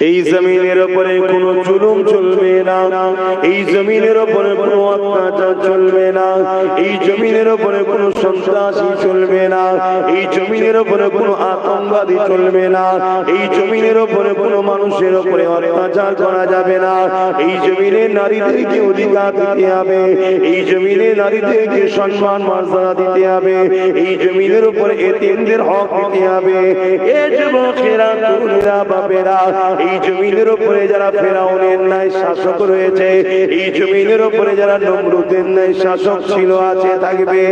এই জমিনের উপরে কোনো জুলুম চলবে না। এই জমিনের উপরে কোনো অত্যাচার চলবে না। এই জমিনের উপরে কোনো সন্ত্রাসী চলবে না। এই জমিনের উপরে কোনো আতঙ্কবাদী চলবে না। এই জমিনের উপরে কোনো মানুষের উপরে অত্যাচার করা যাবে না। এই জমিনে নারীদেরকে অধিকার দিতে হবে। এই জমিনে নারীদেরকে সম্মান, মর্যাদা দিতে হবে। এই জমিনের উপরে এতিমদের হক দিতে হবে। এ যুবকেরা, তরুণেরা, বাপেরা এই জমিনের উপরে যারা ফেরাউনের শাসক রয়েছে, এই জমিনের উপরে যারা নমরুদের শাসক ছিল, আছে, থাকবে,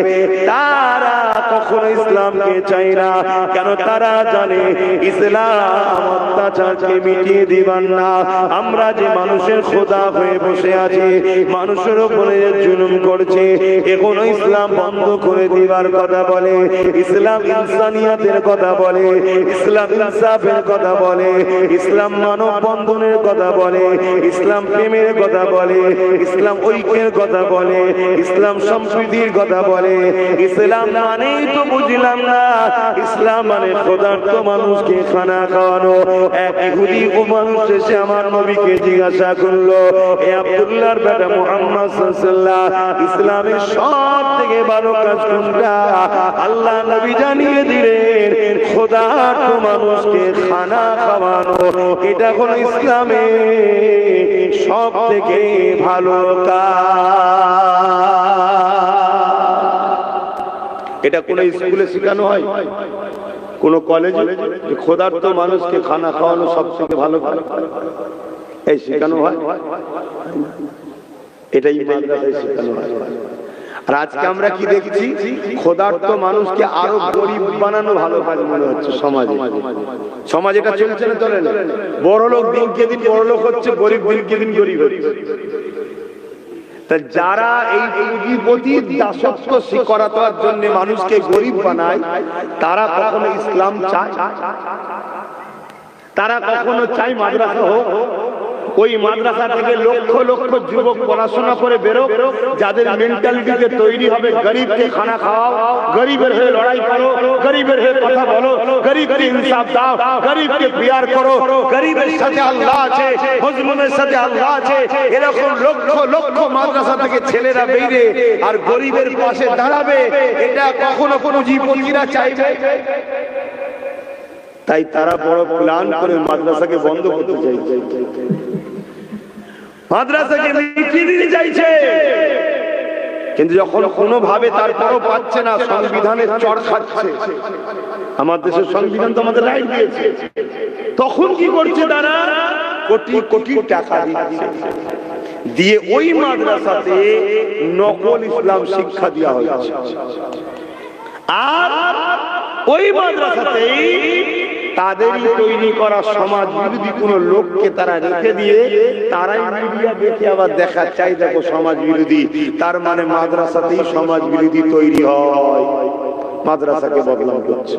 তারা কখনো ইসলামকে চাই না। কেন তারা জানে, ইসলাম অত্যাচারকে মিটিয়ে দিবান না। আমরা যে মানুষের খোদা হয়ে বসে আছি, মানুষের উপরে জুলুম করছে, এখনও ইসলাম বন্ধ করে দিবার কথা বলে, ইসলাম ইনসানিয়াতের কথা বলে, ইসলাম ইনসাফের কথা বলে, ইসলাম মানব বন্ধনের কথা বলে, ইসলাম প্রেমের কথা বলে, ইসলাম ঐক্যের কথা বলে, ইসলাম সম্প্রীতির কথা বলে। ইসলাম মানেই তো বুঝলাম না, ইসলাম মানে ক্ষুধার্ত মানুষকে খানা খাওয়ানো। এক ইহুদি ও মানুষ এসে আমার নবীকে জিজ্ঞাসা করল, এ আব্দুল্লাহর বেটা মুহাম্মদ ইসলামের সব থেকে ভালো কাজ কোনটা? আল্লাহ নবী জানিয়ে দিলেন ক্ষুধার্ত মানুষকে খানা খাওয়ানো এটা কোন ইসলামে সব থেকে ভালো কাজ। এটা কোন স্কুলে শেখানো হয়? কোন কলেজে? ক্ষুধার্ত মানুষকে খানা খাওয়ানো সব থেকে ভালো এই শেখানো হয়? এটাই মাদ্রাসায় শেখানো হয়। আর আজকে আমরা কি দেখছি? ক্ষুধার্ত মানুষকে আরও গরিব বানানো ভালো কাজ মনে হচ্ছে সমাজে। সমাজ এটা চলছে না চলে বড় লোক দিনকে দিন, বড় লোক হচ্ছে, গরিব দিনকে দিন, গরিব হচ্ছে। তা যারা এই পুঁজিপতির দাসত্ব করাতার জন্য মানুষকে গরিব বানায়, তারা কখনো ইসলাম চায়? তারা কখনো চায় মাদ্রাসা হোক ওই মাদ্রাসা থেকে লক্ষ লক্ষ যুবক পড়াশোনা করে বেরো যাদের মেন্টালিটিতে তৈরি হবে, গরিবকে খানা খাওয়াও, গরিবের হয়ে লড়াই করো, গরিবের হয়ে কথা বলো, গরিবকে ইনসাফ দাও, গরিবকে বিয়ার করো, গরিবের সাথে আল্লাহ আছে, মজলুমের সাথে আল্লাহ আছে, এরকম লক্ষ লক্ষ মাদ্রাসা থেকে ছেলেরা বেরিয়ে আর গরিবের পাশে দাঁড়াবে, এটা কখনো কোনো জীবনীরা চাইবে? তাই তারা বড় প্ল্যান করে মাদ্রাসাকে বন্ধ করতে চাইছে। মাদ্রাসাকে মিটিয়ে দিতে চাইছে। কিন্তু যখন কোনোভাবে তারপরও পাচ্ছে না সংবিধানের চর খাচ্ছে। আমার দেশের সংবিধান তো আমাদের রাইট দিয়েছে। তখন কি করছে তারা? কোটি কোটি টাকা দিচ্ছে দিয়ে ওই মাদ্রাসাতে নকল ইসলাম শিক্ষা দেওয়া হয়েছে। আর ওই মাদ্রাসাতেই তাদেরই তৈরি করা সমাজ বিরোধী কোন লোককে তারা রেখে দিয়ে, তারাই মিডিয়া দেখে আবার দেখা চাই দেখো সমাজ বিরোধী। তার মানে মাদ্রাসাতেই সমাজ বিরোধী তৈরি হয়। মাদ্রাসাকে বদলাম করছে।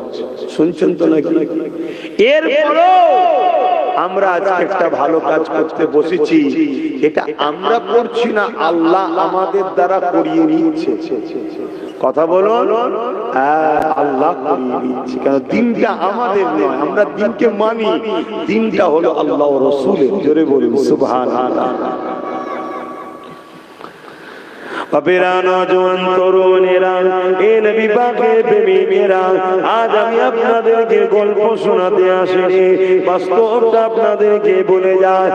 শুনছেন তো নাকি? এরপরও আমরা আজকে একটা ভালো কাজ করতে বসেছি। এটা আমরা করছি না, আল্লাহ আমাদের দ্বারা করিয়ে নিচ্ছে। কথা বলুন। হ্যাঁ, আল্লাহ দিচ্ছি। কেন দিনটা আমাদের নয় আমরা দিনকে মানি। দিনটা হলো আল্লাহ রসুলের। জোরে বলুন সুবহান বাপেরা নজওয়ান তরুণেরা নবী প্রেমিকেরা আজ আমি আপনাদেরকে গল্প শোনাতে আসিনি। বাস্তবটা আপনাদেরকে বলে যায়।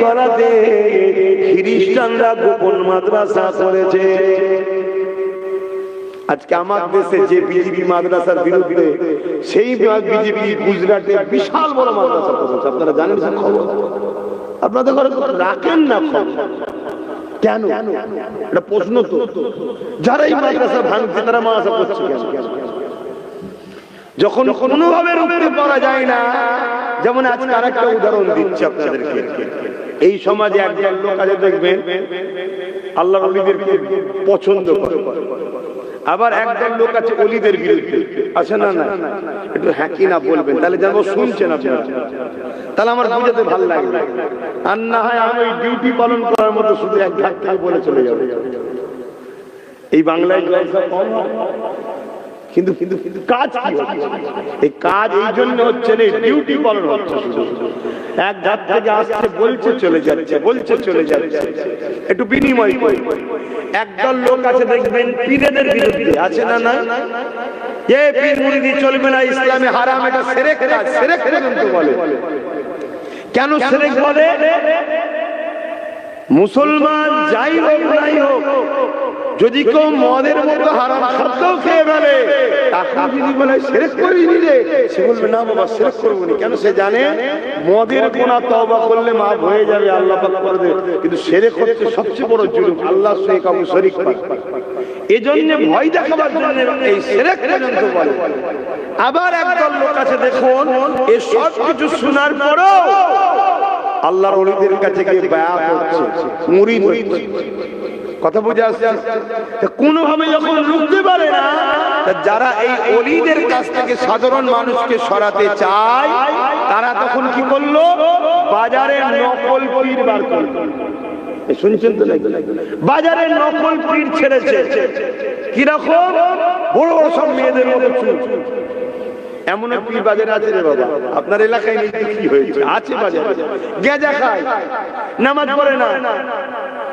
তলাতে খ্রিস্টানরা গোপন মাদ্রাসা করেছে। আজকে আমার দেশে যে বিজেপি মাদ্রাসার বিরুদ্ধে, সেই বিজেপি গুজরাটে বিশাল বড় মাদ্রাসা আপনারা জানেন আপনাদের রাখেন না কেন? এটা প্রশ্ন তো। যারা এই মাদ্রাসা ভাঙছে, তারা মাদ্রাসা করছে কেন? যখন কোনোভাবে রুখতে পারা যায় না, যেমন আজকে আরেকটা উদাহরণ দিচ্ছি আপনাদেরকে। এই সমাজে একজন লোক আছে, দেখবেন আল্লাহ পছন্দ করে। আবার একদল লোক আছে অলিদের বিরুদ্ধে। আছে না না একটু হ্যাঁ কি না বলবেন তাহলে যেন শুনছেন আপনারা। তাহলে আমার বুঝাতে ভালো লাগবে আর না হয় আমি ডিউটি পালন করার মতো শুধু এক ঘাট থেকে বলে চলে যাবে। এই বাংলায় জলসা কম। কিন্তু কিন্তু কাজ এই কাজ এই জন্য হচ্ছে না ডিউটি পালন হচ্ছে এক ধার থেকে আসছে, বলছে চলে যাচ্ছে, বলছে চলে যাচ্ছে। একটু বিনিময়। একদল লোক আছে, দেখবেন পীরেদের বিরুদ্ধে। আছে না না এ পীর মুরিদি চলবে না, ইসলামে হারাম, এটা সেরেক পর্যন্ত বলে। কেন সেরেক বলে? মুসলমান যাই হোক, নাই হোক যদি কেউ মদের মতো হারাম খাদ্যও খেয়ে ফেলে, তাকে যদি বলে সেরেক করিনি রে সে বলবে, না বাবা করব না। কেন সে জানে? মদের গোনা তওবা করলে মাফ হয়ে যাবে, আল্লাহ করে দেবে। কিন্তু সেরেক সবচেয়ে বড় জুলুম। আল্লাহ সে কাউকে শরীক করে। এজন্য ভয় দেখাবার জন্য এই পর্যন্ত বলে। আবার একদল লোক আছে, দেখুন এই সব কিছু শোনার পরও আল্লাহর কাছে গিয়ে বায়াত হচ্ছে মুরিদ হচ্ছে। কথা বুঝে আসছে? কোনোভাবে যখন রুখতে পারে না যারা এই অলিদের কাছ থেকে সাধারণ মানুষকে সরাতে চায়, তারা তখন কি করল? বাজারে নকল পীর বার করল। শুনছেন তো বাজারে নকল পীর ছেড়েছে। কীরকম? বড় বড় সব মেয়েদের মতো এমন পীর বাজারে আছে রে বাবা। আপনার এলাকায় নেই কি হয়েছে? আছে বাজারে। গেজা খায়, নামাজ পড়ে না।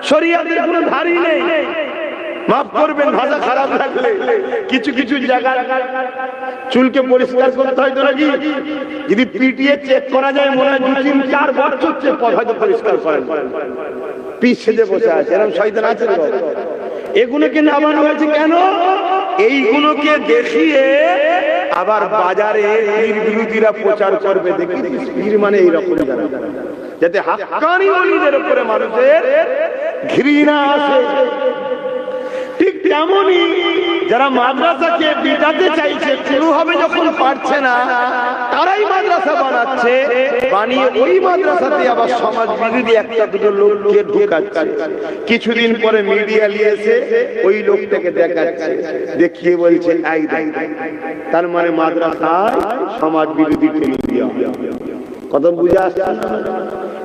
শরিয়াতের কোনো ধারই নেই। মাফ করবেন, ভাষা খারাপ লাগলে কিছু কিছু জায়গা চুলকে পরিষ্কার করতে হয় তো নাকি? যদি পিটিয়ে চেক করা যায়, মনে হয় দু, তিন, চার বছর চেক হয়তো পরিষ্কার করেন। পিস সেজে বসে আছে। এরকম শয়তান আছে। এগুলোকে নামানো হয়েছে কেন? এইগুলোকে দেখিয়ে আবার বাজারে পীর বিরোধীরা প্রচার করবে দেখি পীর মানে এইরকম যারা। যাতে হাক্কানি ওলিদের উপরে মানুষের ঘৃণা আসে। ঠিক তেমনই যারা মাদ্রাসাকে বিটাতে চাইছে কোনোভাবে যখন পারছে না, তারাই মাদ্রাসা বানাচ্ছে বানিয়ে ওই মাদ্রাসাতে আবার সমাজ বিরোধী একটা দুটো লোক লোককে ঢুকাচ্ছে কিছুদিন পরে মিডিয়া নিয়েছে, ওই লোকটাকে দেখাচ্ছে দেখিয়ে বলছে। তার মানে মাদ্রাসায় সমাজ বিরোধী। কথা বুঝে আসছে?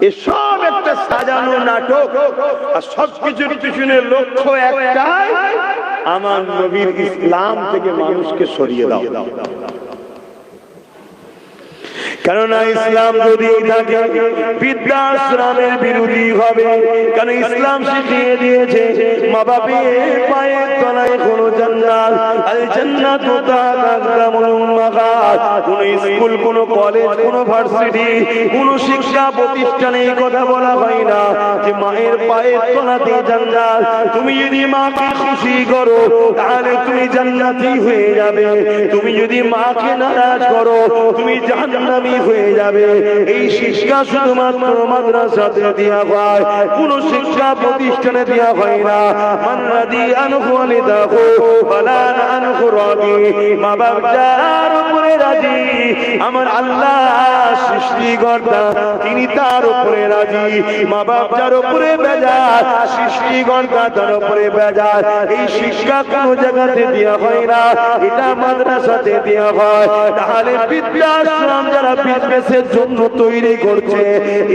এসব একটা সাজানো নাটক, আর সবকিছুর পিছনে লক্ষ্য একটাই, আমার নবীর ইসলাম থেকে মানুষকে সরিয়ে দাও। কেননা ইসলাম যদি থাকে বৃদ্ধাশ্রমের বিরোধী হবে কেন ইসলাম শিখিয়ে দিয়েছে মা বাপের পায়ের তলায় কোনো জান্নাত আল জান্নাত কোন স্কুল কোন কলেজ কোন ভার্সিটি কোন শিক্ষা প্রতিষ্ঠানে এই কথা বলা হয় না যে মায়ের পায়ের তলাতে জান্নাত তুমি যদি মাকে খুশি করো তাহলে তুমি জান্নাতি হয়ে যাবে তুমি যদি মাকে নারাজ করো তুমি জাহান্নামী হয়ে যাবে। এই শিক্ষা শুধুমাত্র মাদ্রাসাতে দেওয়া হয়, কোন শিক্ষা প্রতিষ্ঠানে দেওয়া হয় না। তিনি তার উপরে রাজি। মা বাপ যার উপরে বেজার, সৃষ্টিকর্তা তার উপরে বেজার। এই শিক্ষা কোন জায়গাতে দেওয়া হয় না, এটা মাদ্রাসাতে দেওয়া হয়। তাহলে বিদ্যাশ্রম যারা বিজনেসের জন্য তৈরি করছে।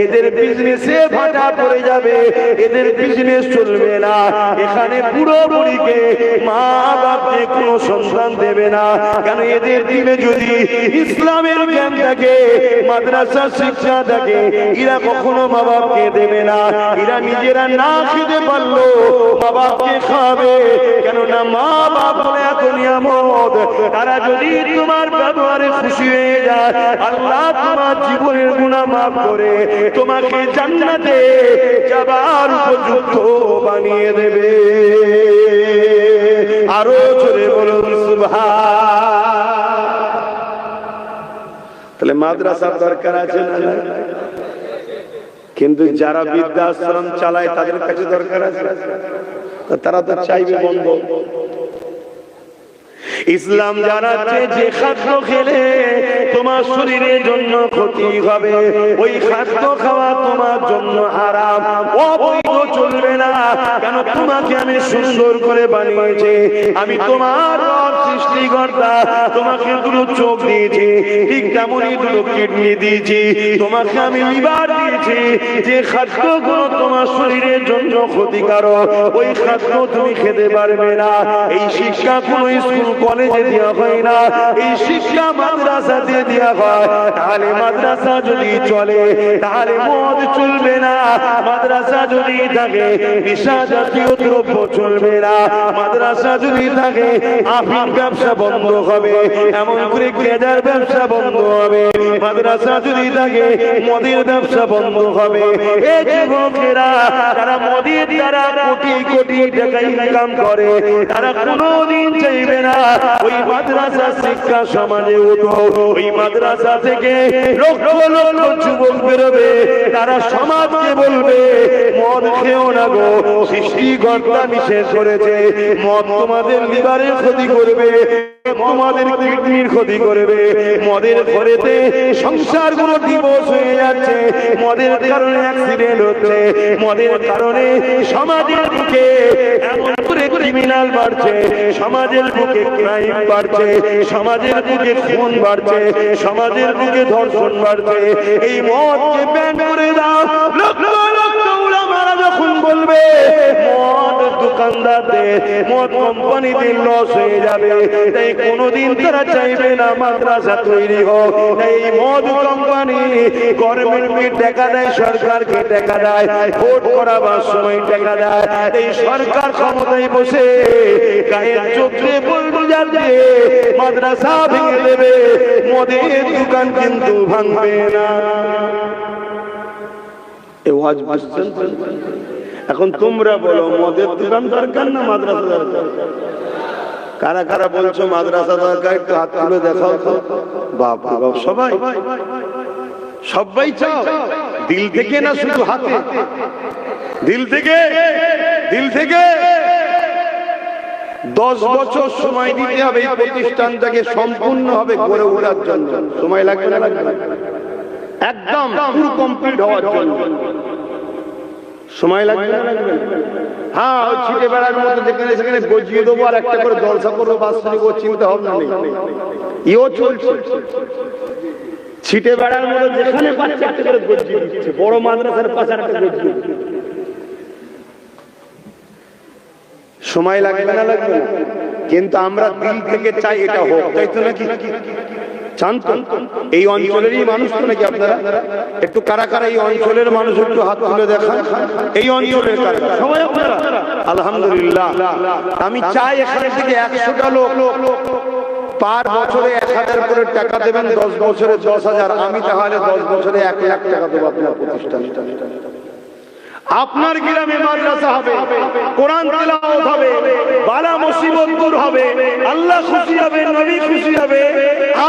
এদের বিজনেসে ভাটা পড়ে যাবে, এদের বিজনেস চলবে না। এখানে পুরো বুড়িকে মা বাপকে কোনো সন্তান দেবে না। কেন এদের দিলে যদি ইসলামের জ্ঞান থাকে মাদ্রাসা শিক্ষা থাকে, এরা কখনো মা বাপকে দেবে না। এরা নিজেরা না খেতে পারল মা বাপকে খাবে। কেননা মা বাপ এত নিয়ামত, তারা যদি তোমার ব্যবহারে খুশি হয়ে যায়, আল্লাহ তোমার জীবনের গুণা মাফ করে তোমাকে জান্নাতে যাবার উপযুক্ত বানিয়ে দেবে। আরও জোরে বলুন তাহলে মাদ্রাসার দরকার আছে না? কিন্তু যারা বৃদ্ধাশ্রম চালায় তাদের কাছে দরকার আছে? তারা তো চাইবে বন্ধ। ইসলাম জানাচ্ছে যে খাদ্য খেলে তোমার শরীরের জন্য ক্ষতি হবে, ওই খাদ্য খাওয়া তোমার জন্য হারাম। অবৈধ চলবে না। কেন তোমাকে আমি সুন্দর করে বানিয়েছি? আমি তোমার সৃষ্টিকর্তা, তোমাকে দুটো চোখ দিয়েছি, ঠিক তেমনই দুটো কিডনি দিয়েছি। তোমাকে আমি লিভার দিয়েছি। যে খাদ্যগুলো তোমার শরীরের জন্য ক্ষতিকারক, ওই খাদ্য তুমি খেতে পারবে না। এই শিক্ষা কোন স্কুল কলেজে দেওয়া হয় না এই শিক্ষা মাদ্রাসাতে দেওয়া হয়। তাহলে মাদ্রাসা যদি চলে তাহলে মদ চলবে না। মাদ্রাসা যদি থাকে নেশা জাতীয় দ্রব্য চলবে না। মাদ্রাসা যদি থাকে আফিম ব্যবসা বন্ধ হবে। এমন করে গেজার ব্যবসা বন্ধ হবে। মাদ্রাসা যদি থাকে মদের ব্যবসা বন্ধ হবে। এই যুবকেরা তারা মদের দ্বারা কোটি কোটি টাকা ইনকাম করে, তারা চাইবে না। ওই মাদ্রাসা শিক্ষা সমাজে ওই মাদ্রাসা থেকে লক্ষ লক্ষ যুবক বেরোবে, তারা সমাজকে বলবে, মদ খেও না গো, সৃষ্টিকর্তা নিষেধ করেছে, মদ তোমাদের লিভারের ক্ষতি করবে। তোমাদের কিডনির ক্ষতি করবে। মদের ঘরেতে সংসারগুলো হয়ে যাচ্ছে। মদের কারণে অ্যাক্সিডেন্ট হচ্ছে। মদের কারণে সমাজের বুকে করে ক্রিমিনাল বাড়ছে। সমাজের বুকে ক্রাইম বাড়ছে। সমাজের বুকে খুন বাড়ছে। সমাজের বুকে ধর্ষণ বাড়ছে। এই মদকে ব্যান করে দাও। বলবে, মদ দোকানদারদের, মদ কোম্পানিদের লস হয়ে যাবে। তাই কোনোদিন তারা চাইবে না মাদ্রাসা তৈরি হোক। এই মদ কোম্পানি গভর্নমেন্টকে টাকা দেয়, সরকারকে টাকা দেয়, ভোট করাবার সময় টাকা দেয়। এই সরকার ক্ষমতায় বসে গায়ের চোখে বলব যাবে মাদ্রাসা ভেঙে দেবে, মদের দোকান কিন্তু ভাঙবে না। এ ওয়াজ বুঝছেন? এখন তোমরা বলো মদের দোকান দরকার না মাদ্রাসা দরকার? কারা কারা বলছো মাদ্রাসা দরকার একটু হাত তুলে দেখাও তো। বাপ বাপ সবাই। সবাই। চাও? দিল থেকে না শুধু হাতে? দিল থেকে? দিল থেকে? দশ বছর সময় দিতে হবে এই প্রতিষ্ঠানটাকে সম্পূর্ণ হবে গড়ে ওঠার জন্য। সময় লাগবে না? লাগবে একদম। পুরো কমপ্লিট হওয়ার জন্য। সময় লাগবে? না হ্যাঁ ছিটে বেড়ার যেখানে সেখানে গজিয়ে দেবো আর একটা করে জলসা করব চিন্তা ইও চলছে। ছিটে বেড়ার যেখানে পাচ্ছে একটা করে গজিয়ে দিচ্ছে। বড় মাদ্রাসার পাশে একটা গজিয়ে সময় লাগবে না, লাগবে কিন্তু আমরা দিল থেকে চাই এটা হোক, তাই তো নাকি? চান তো এই অঞ্চলেরই মানুষ তো নাকি আপনারা? একটু কারা কারা এই অঞ্চলের মানুষ একটু হাত তুলে দেখান। এই অঞ্চলের আলহামদুলিল্লাহ। আমি চাই এখানে থেকে একশোটা লোক পার বছরে এক হাজার করে টাকা দেবেন, দশ বছরে দশ হাজার। আমি তাহলে দশ বছরে এক লাখ টাকা দেবো আপনার প্রতিষ্ঠান আপনার গ্রামে মাদ্রাসা হবে, কোরআন তেলাওয়াত হবে, বালা মুসিবত দূর হবে, আল্লাহ খুশি হবে, নবী খুশি হবে।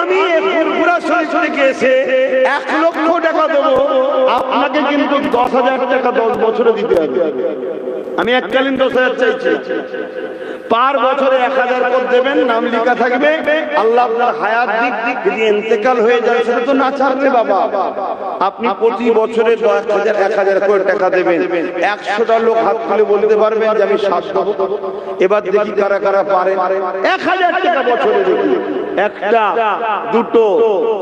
আমি ফুরফুরা শরীফ থেকে এসে এক লক্ষ টাকা দেবো, আপনাকে কিন্তু দশ হাজার টাকা দশ বছরে দিতে হবে। আমি এককালীন দশ হাজার চাইছি। পার বছরে এক হাজার করে দেবেন, নাম লেখা থাকবে। আল্লাহ আপনার হায়াত দিক দিক যদি ইন্তেকাল হয়ে যায় সেটা তো না ছাড়বে বাবা। আপনি প্রতি বছরে দশ হাজার, এক হাজার করে টাকা দেবেন। একশোটা লোক হাত তুলে বলতে পারবেন যে আমি সাত এবার দেখি কারা কারা পারে। এক হাজার টাকা বছরে দেবেন একটা, দুটো,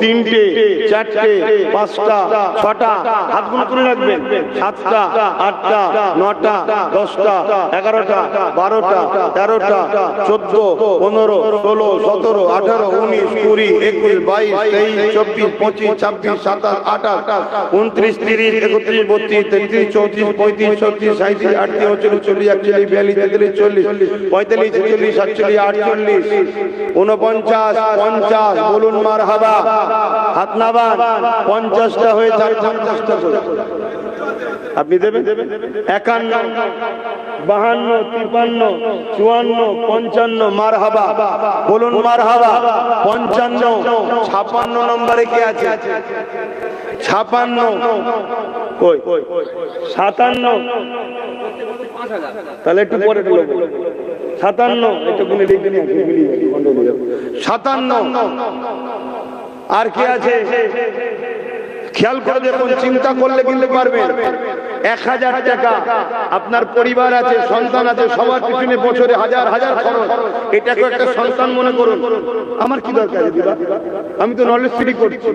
তিনটে, চারটে, পাঁচটা, ছটা হাতগুলো তুলে রাখবেন। সাতটা, আটটা, নটা, দশটা, এগারোটা, বারোটা তেরোটা চোদ্দ, পনেরো, ষোলো, সতেরো, আঠারো, উনিশ, কুড়ি, একুশ, বাইশ, তেইশ, চব্বিশ, পঁচিশ, ছাব্বিশ, সাতাশ, আঠাশ, উনত্রিশ, তিরিশ, একত্রিশ, বত্রিশ, তেত্রিশ, চৌত্রিশ, পঁয়ত্রিশ, ছত্রিশ সাঁত্রিশ আটত্রিশ, উনচল্লিশ, চল্লিশ, একচল্লিশ, বিয়াল্লিশ তেতাল্লিশ চল্লিশ, পঁয়তাল্লিশ, ছেচল্লিশ, সাতচল্লিশ, আটচল্লিশ উনপঞ্চাশ পঞ্চাশ, বলুন মার হাবা হাত নাবান, পঞ্চাশটা হয়ে যায় পঞ্চাশটা আপনি দেবেন? একান্ন, বাহান্ন তিপান্ন চুয়ান্ন, পঞ্চান্ন মার হাবা বলুন মার হাবা পঞ্চান্ন ছাপান্ন নম্বরে কে আছে? ছাপান্ন সাতান্ন। তাহলে একটু পরে সাতান্ন। সাতান্ন, আর কে আছে? খেয়াল করে দেখুন, চিন্তা করলে কিন্তু পারবেন। এক হাজার টাকা। আপনার পরিবার আছে, সন্তান আছে, সবার পিছনে বছরে হাজার হাজার খরচ। এটাকে একটা সন্তান মনে করুন। আমার কি দরকার আমি তো নলেজ সিটি করছি।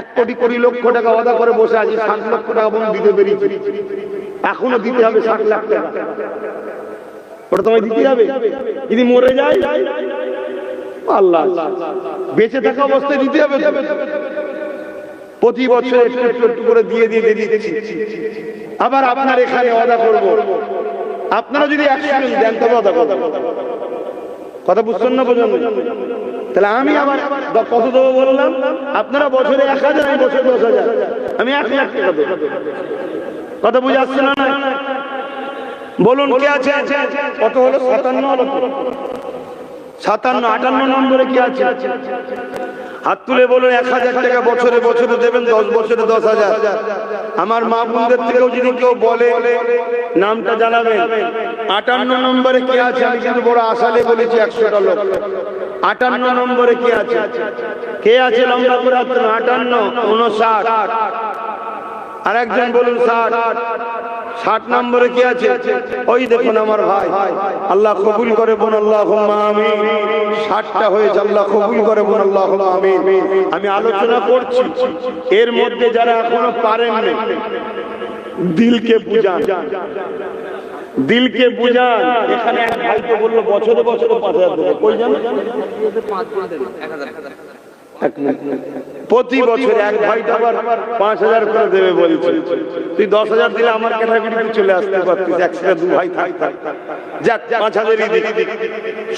এক কোটি কোটি লক্ষ টাকা অদা করে বসে আছি, ষাট লক্ষ টাকা বন্ধ দিতে পেরেছি। এখনও দিতে হবে ষাট লাখ টাকা। ওটা তোমায় দিতে হবে? যদি মরে যায়? আল্লাহ। বেঁচে থাকা অবস্থায় দিতে হবে প্রতি বছর একটু একটু করে দিয়ে দিয়ে দিচ্ছি। আবার আপনার এখানে অদা করব। আপনারা যদি জন দেন তবে অদা করব। কথা বুঝছেন না বোঝেন তাহলে আমি আবার কত দেবো বললাম? আপনারা বছরে এক হাজার, আমি বছরে দশ হাজার। আমি এক লাখ টাকা দেবো। কথা বুঝে আসছে না? বলুন, কে আছে? কত হলো? সাতান্ন সাতান্ন, আটান্ন নম্বরে কি আছে? হাত তুলে বলুন, এক হাজার টাকা বছরে বছরে দেবেন, দশ বছরে দশ হাজার। আমার মা বোনদের থেকেও যদি কেউ বলে, নামটা জানাবেন। আটান্ন নম্বরে কে আছে? আমি কিন্তু বড় আশালে বলেছি একশোটা লোক। আটান্ন নম্বরে কে আছে? কে আছে লম্বা করে আটান্ন উনষাট আর একজন বলুন, ষাট। ষাট নম্বরে কি আছে? ওই দেখুন আমার ভাই। আল্লাহ কবুল করে বোন আল্লাহ আমি ষাটটা হয়েছে, আল্লাহ কবুল করে বোন আল্লাহ আমি আমি আলোচনা করছি। এর মধ্যে যারা এখনও পারেন দিলকে বুঝান। দিলকে বুঝান। এখানে এক ভাইকে বলল, বছরে বছরে পাঁচ হাজার কই জানো? এক মিনিট। প্রতি বছর এক ভাই আবার পাঁচ হাজার করে দেবে বলছে। তুই দশ হাজার দিলে আমার ক্যাটাগরিতে চলে আসতে পারতিস একসাথে দু ভাই থাক থাক যাক পাঁচ হাজারই দিক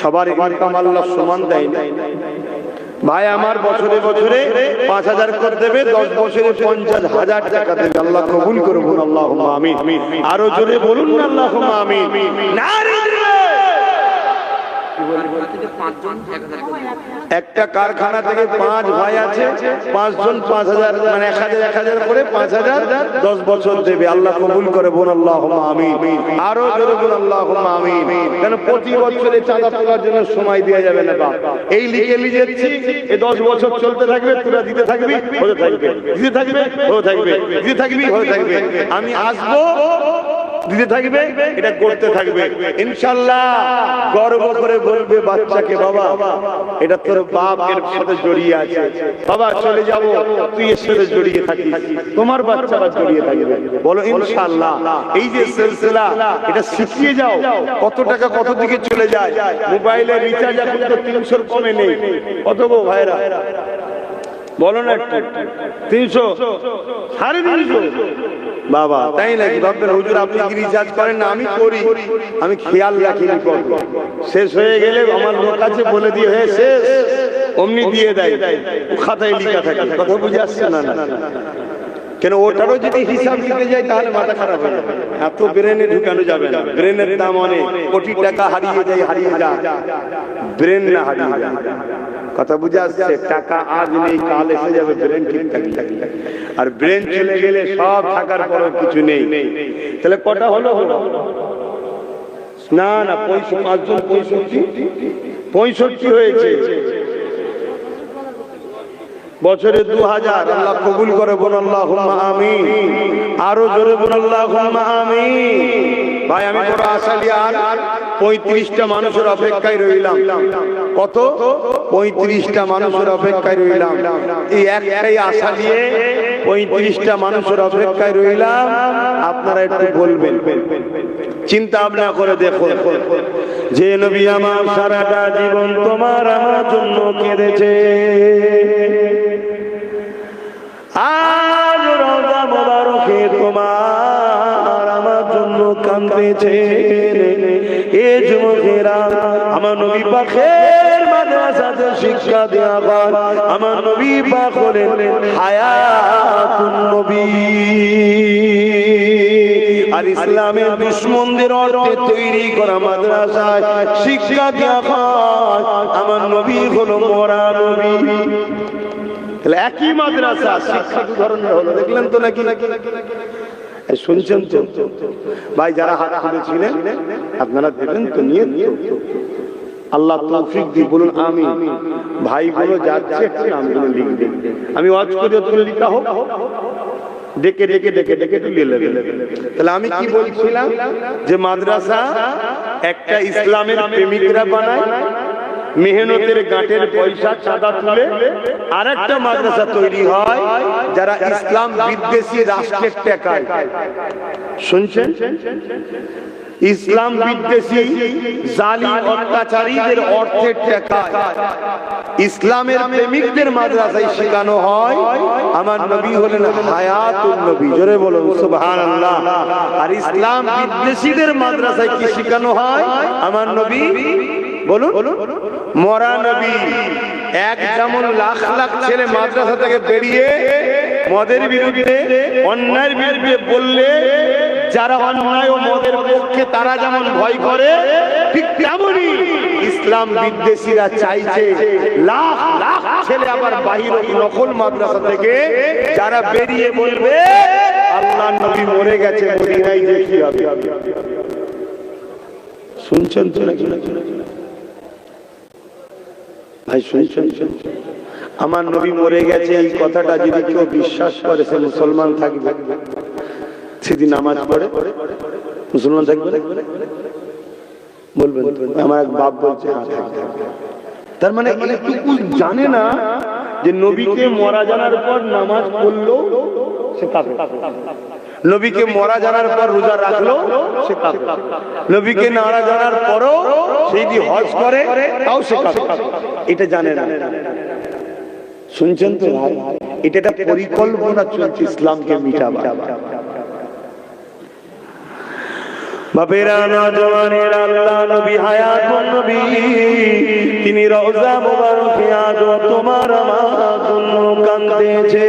সবার ইনকাম আল্লাহ সমান দেয় না। ভাই আমার বছরে বছরে পাঁচ হাজার করে দেবে দশ বছরে পঞ্চাশ হাজার টাকা দেবে। আল্লাহ কবুল করব আল্লাহ আমি আরও জোরে বলুন না আল্লাহ আমি একটা কারখানা থেকে পাঁচ ভাই আছে, পাঁচজন পাঁচ হাজার মানে এক হাজার এক হাজার করে পাঁচ হাজার দশ বছর দেবে। আল্লাহ কবুল করে বোন আল্লাহ আমি আরও জোরে বোন আল্লাহ আমি কেন প্রতি বছরে চাঁদা তোলার জন্য সময় দেওয়া যাবে না এই লিখে লিখেছি এই দশ বছর চলতে থাকবে, তোরা দিতে থাকবি, হতে থাকবে। দিতে থাকবে, হতে থাকবে, দিতে থাকবি, হতে থাকবে। আমি আসব দিতে থাকবে, এটা করতে থাকবে। ইনশাল্লাহ গর্ব করে বলবে বাচ্চাকে, বাবা, এটা তোর বাপ এর সাথে জড়িয়ে আছে। বাবা, চলে যাব, তুই এর সাথে জড়িয়ে থাকিস। তোমার বাচ্চারা জড়িয়ে থাকবে। বলো, ইনশাল্লাহ। এই যে সিলসিলা, এটা শিখিয়ে যাও, কত টাকা কত দিকে চলে যায়। মোবাইলে রিচার্জ এখন তো তিনশোর কমে নেই। কত গো ভাইরা? বলো না তিনশো। সাড়ে তিনশো। বাবা, তাই নাকি? ভাববেন, হুজুর, আপনি কি রিচার্জ করেন? না, আমি করি। আমি খেয়াল রাখি শেষ হয়ে গেলে আমার লোক আছে বলে দিয়ে, হয়ে, শেষ। অমনি দিয়ে দেয়। খাতায় লেখা থাকে। কথা বুঝে আসছে না না। কেন, ওটারও যদি হিসাব দিতে যায় তাহলে মাথা খারাপ হয়ে যাবে। এত ব্রেনে ঢুকানো যাবে না। ব্রেনের দাম অনেক। কোটি টাকা হারিয়ে যায় হারিয়ে যায়। ব্রেন না হারিয়ে যায়। কথা বুঝে আসছে টাকা আজ নেই, কাল এসে যাবে ব্রেন ঠিকঠাক থাকলে আর ব্রেন চলে গেলে সব থাকার পরও কিছু নেই। তাহলে কটা হলো? হলো না না, পঁয়ষট্টি, পাঁচজন পঁয়ষট্টি। পঁয়ষট্টি হয়েছে। বছরে দু হাজার। আল্লাহ কবুল করে বোন আল্লাহ আমি আরও জোরে বোন আল্লাহ আমি ভাই, আমি আশালিয়ার পঁয়ত্রিশটা মানুষের অপেক্ষায় রইলাম। কত? পঁয়ত্রিশটা মানুষের অপেক্ষায় রইলাম। এই একটাই আশা দিয়ে পঁয়ত্রিশটা মানুষের অপেক্ষায় রইলাম। আপনারা একটু বলবেন। চিন্তা ভাবনা করে দেখো যে নবী আমার সারাটা জীবন তোমার আমার জন্য কেঁদেছে। আজ রোজা মোবারকে তোমার আমার জন্য কান্দেছে এ যুবকেরা, আমার নবী পাখের মাদ্রাসাতে শিক্ষা দেওয়া আমার নবী পাক হলেন হায়াতুন নবী। আর ইসলামের দুশ্মনদের অর্থে তৈরি করা মাদ্রাসায় শিক্ষা দেওয়া হয়। আমার নবী হলো মরা নবী। তাহলে একই মাদ্রাসা, শিক্ষা দু ধরনের হলো, দেখলেন তো নাকি? এই শুনছেন তো? ভাই, যারা হাত তুলেছিলেন, আপনারা দেবেন তো নিয়ে আল্লাহ তৌফিক দি বলুন আমি ভাই গুলো যাচ্ছে নামগুলো লিখবে আমি ওয়াজ করে তুমি লিখা হোক। ডেকে ডেকে ডেকে ডেকে লিখে নেবে। তাহলে আমি কি বলছিলাম? যে মাদ্রাসা একটা ইসলামের প্রেমিকরা বানায় মেহনতের গাঁটের পয়সা চাঁদা তুলে আর একটা মাদ্রাসা তৈরি হয়, যারা ইসলাম বিদ্বেষী রাষ্ট্রের টেকায়। শুনছেন? ইসলাম বিদ্বেষী জালিম অত্যাচারীদের অর্থের ইসলামের প্রেমিকদের মাদ্রাসায় শেখানো হয়, আমার নবী হলেন হায়াতুল নবী। জোরে বলুন, সুবহানাল্লাহ। আর ইসলাম বিদ্বেষীদের মাদ্রাসায় কি শেখানো হয়, আমার নবী? বলুন। মরা নবী। এক যেমন লাখ লাখ ছেলে মাদ্রাসা থেকে বেরিয়ে মদের বিরুদ্ধে, অন্যায়ের বিরুদ্ধে বললে, যারা অন্যায় ও মদের পক্ষে তারা যেমন ভয় করে, ঠিক তেমনই ইসলাম বিদ্বেষীরা চাইছে লাখ লাখ ছেলে আবার বাহির নকল মাদ্রাসা থেকে যারা বেরিয়ে বলবে আল্লাহ নবী মরে গেছে শুনছেন তো ভাই শুনছেন আমার নবী মরে গেছে এই কথাটা যদি কেউ বিশ্বাস করে সে মুসলমান থাকবে। সেদিন নামাজ পড়ে মুসলমান থাকবে বলবেন আমার এক বাপ বলছে হ্যাঁ, তার মানে জানে না যে নবীকে মরা জানার পর নামাজ পড়ল সে কাফের। নবীকে মরা জানার পর রোজা রাখল সে নবীকে নাড়া জানার পরও সেই যদি হজ করে তাও সে এটা জানে না। শুনছেন তো ভাই? এটা একটা পরিকল্পনা চলছে ইসলামকে মিটাবা বাপেরা নজওয়ানের আল্লাহ নবী হায়াতুন নবী। তিনি রওজা মুবারকে আজ তোমার আমার জন্য কাঁদতেছে।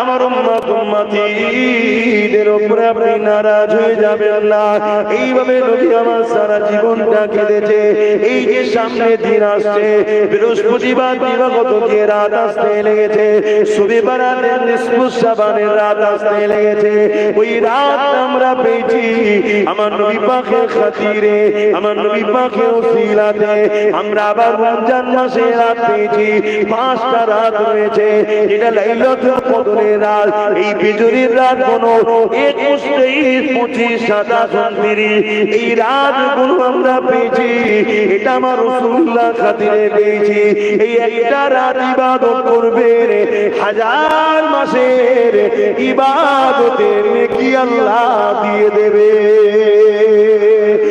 আমার উম্মত উম্মতিদের উপরে আপনি নারাজ হয়ে যাবেন না। এইভাবে নবী আমার সারা জীবনটা কেঁদেছে। এই যে সামনে দিন আসছে, বৃহস্পতিবার দিবাগত গিয়ে রাত আসতে লেগেছে সুবিবার নিষ্পুষাবানের রাত আসতে লেগেছে। ওই রাত আমরা পেয়েছি আমার নবী পাখে খাতিরে, আমার নবী পাখে ওসিলাতে। আমরা আবার রমজান মাসে রাত পেয়েছি, পাঁচটা রাত রয়েছে। এটা লাইলাতুল কদরের রাত, এই বিজুরির রাত কোনো একুশ তেইশ পঁচিশ, সাতাশ, উনত্রিশ, এই রাতগুলো আমরা পেয়েছি। এটা আমার রসুল্লাহ খাতিরে পেয়েছি। এই একটা রাত ইবাদত করবে হাজার মাসের ইবাদতের কি আল্লাহ দিয়ে দেবে।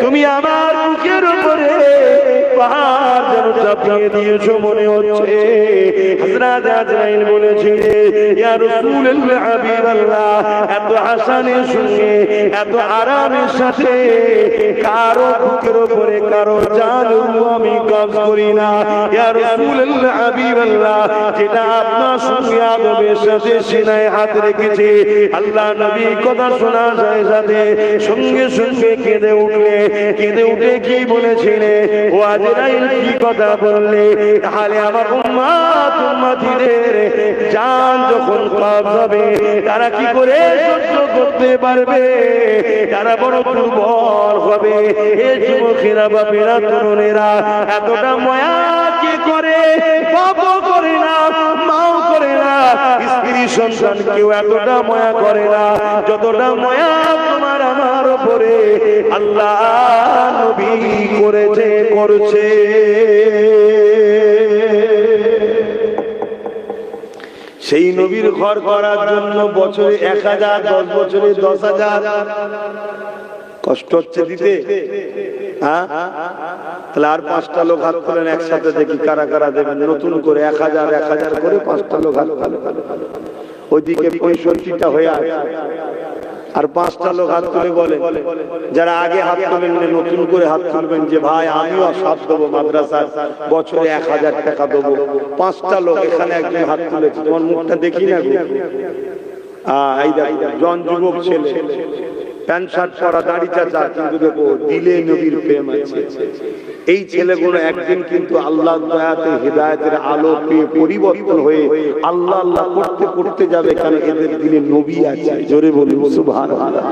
তুমি আমার উপরে পাহাড় যেন চাপিয়ে দিয়েছ মনে হচ্ছে। হযরত আজরাইল বলেছিলেন, ইয়া রাসূলুল্লাহ, হাবিবাল্লাহ, এত হাসানের সঙ্গে, এত আরামের সাথে, কারও বুকের উপরে, কারও জান আমি কবজ করি না। ইয়া রাসূলুল্লাহ, হাবিবাল্লাহ, যেটা আপনার সঙ্গে আদবের সাথে সিনায় হাত রেখেছে, আল্লাহ নবী কথা শোনা যায় সাথে সঙ্গে সঙ্গে কেঁদে উঠলে, কেঁদে উঠে কি বলেছিলে ও আজরাইল কি কথা বললে? তাহলে আমার উম্মাত উম্মাতিদের জান যখন কবজ হবে, তারা কি করে সহ্য করতে পারবে? তারা বড় দুর্বল হবে। এ যুবকেরা বাপেরা তরুণেরা, এতটা মায়া কি করে? মাও করে না। স্ত্রী সন্তান কেউ এতটা ময়া করে না, যতটা ময়া তোমার আমার উপরে আল্লাহ নবী করেছে, করছে। সেই নবীর ঘর করার জন্য বছরে এক হাজার, দশ বছরে দশ হাজার। কষ্ট হচ্ছে দিতে। হ্যাঁ? তাহলে আর পাঁচটা লোক হাত তোলেন একসাথে দেখি কারা কারা দেবেন। নতুন করে এক হাজার এক হাজার করে পাঁচটা লোক হাত তোলেন ওইদিকে পঁয়ষট্টিটা হয়ে আছে। আর পাঁচটা লোক হাত তুলে বলে যারা আগে হাত তুলেন না, নতুন করে হাত তুলবেন যে ভাই আমিও সাথ দেবো মাদ্রাসার বছরে এক হাজার টাকা দেবো। পাঁচটা লোক এখানে একজন হাত তুলেছে। তোমার মুখটা দেখি না এই দেখো, জন যুবক ছেলে। প্যান্ট, শার্ট পরা, দাড়ি চাচা, কিন্তু দেখো, দিলে নবীর প্রেম আছে। এই ছেলেগুলো একদিন কিন্তু আল্লাহ দয়াতে, হৃদায়তের আলো পেয়ে পরিবর্তন হয়ে আল্লাহ আল্লাহ করতে করতে যাবে কারণ এদের দিলে নবী আছে। জোরে বলি সুবহানাল্লাহ।